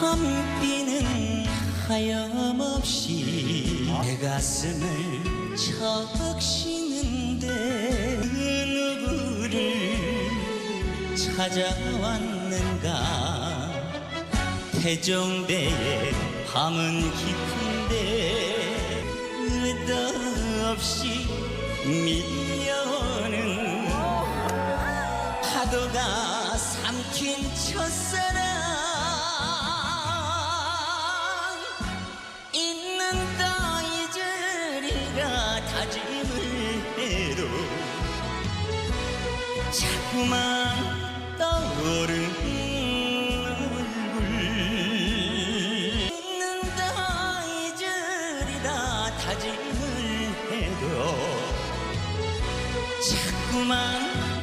밤비는 하염없이 내 가슴을 적시는데 그 누구를 찾아왔는가? 태종대의 밤은 깊은데 끝없이 밀려오는 파도가 삼킨 첫사랑 자꾸만 떠오르는 얼굴. 있는다 잊으리다 다짐을 해도 자꾸만